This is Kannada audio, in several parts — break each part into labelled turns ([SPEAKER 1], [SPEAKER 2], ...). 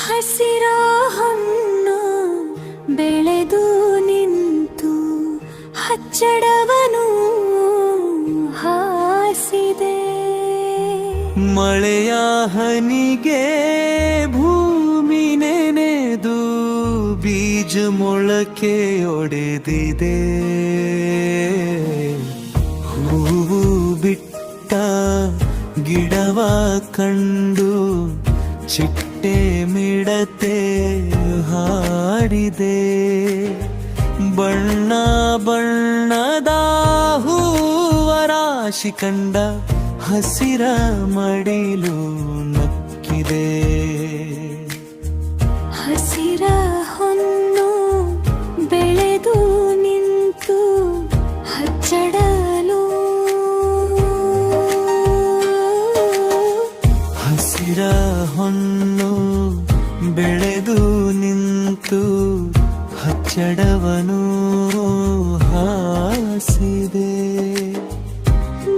[SPEAKER 1] ಹಸಿರ ಹಣ್ಣು ಬೆಳೆದು ನಿಂತು ಹಚ್ಚಡವನು ಹಾಸಿದೆ.
[SPEAKER 2] ಮಳೆಯ ಹನಿಗೆ ಭೂಮಿ ನೆನೆದು ಬೀಜ ಮೊಳಕೆಯೊಡೆದಿದೆ ಹೂವು ಬಿಟ್ಟ ಗಿಡವ ಕಂಡು ಚಿಟ್ಟೆ ಮಿಡತೆ ಹಾಡಿದೆ. ಬಣ್ಣ ಬಣ್ಣದ ಹೂವ ರಾಶಿ ಕಂಡ ಹಸಿರ ಮಡಿಲು ನಕ್ಕಿದೆ.
[SPEAKER 1] ಹಸಿರ ಹೊನ್ನು ಬೆಳೆದು ನಿಂತು ಹಚ್ಚಡಲು
[SPEAKER 2] ನಿಂತು ಹಚ್ಚಡವನು ಹಾಸಿದೆ.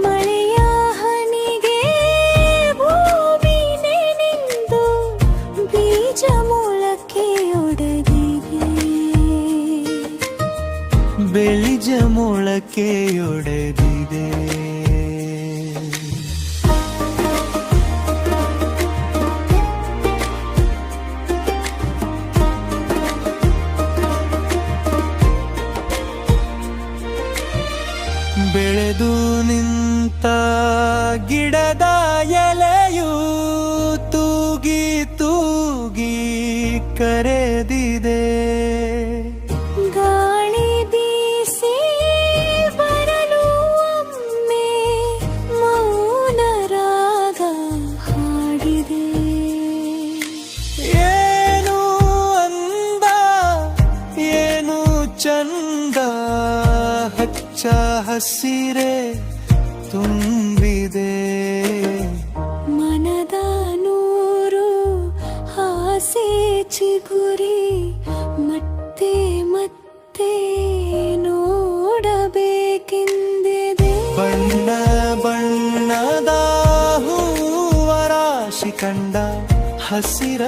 [SPEAKER 1] ಮಳೆಯ ಹನಿಗೆ ಭೂಮಿ ನೆನೆದು ಬೀಜ ಮೊಳಕೆ ಒಡೆದಿದೆ
[SPEAKER 2] ಬೆಳಿಜ ಮೊಳಕೆಯೊಡೆದಿದೆ ಬೆಳೆದು ನಿಂತ ಗಿಡದ ಎಲೆಯು ತೂಗಿ ತೂಗಿ ಕರೆದಿದೆ.
[SPEAKER 1] ಗಾಳಿ ಬೀಸಿ ಬರಲು ಒಮ್ಮೆ ಮೌನ ರಾಗ ಹಾಡಿದೆ.
[SPEAKER 2] ಏನು ಅಂದ ಏನು ಚಂದ ಹಚ್ಚ ಹಸಿರೆ ತುಂಬಿದೆ.
[SPEAKER 1] ಮನದ ನೂರು ಹಾಸೆ ಚಿಗುರಿ ಮತ್ತೆ ಮತ್ತೆ ನೋಡಬೇಕೆಂದಿದೆ.
[SPEAKER 2] ಬಣ್ಣ ಬಣ್ಣದ ಹೂವ ರಾಶಿ ಕಂಡ ಹಸಿರ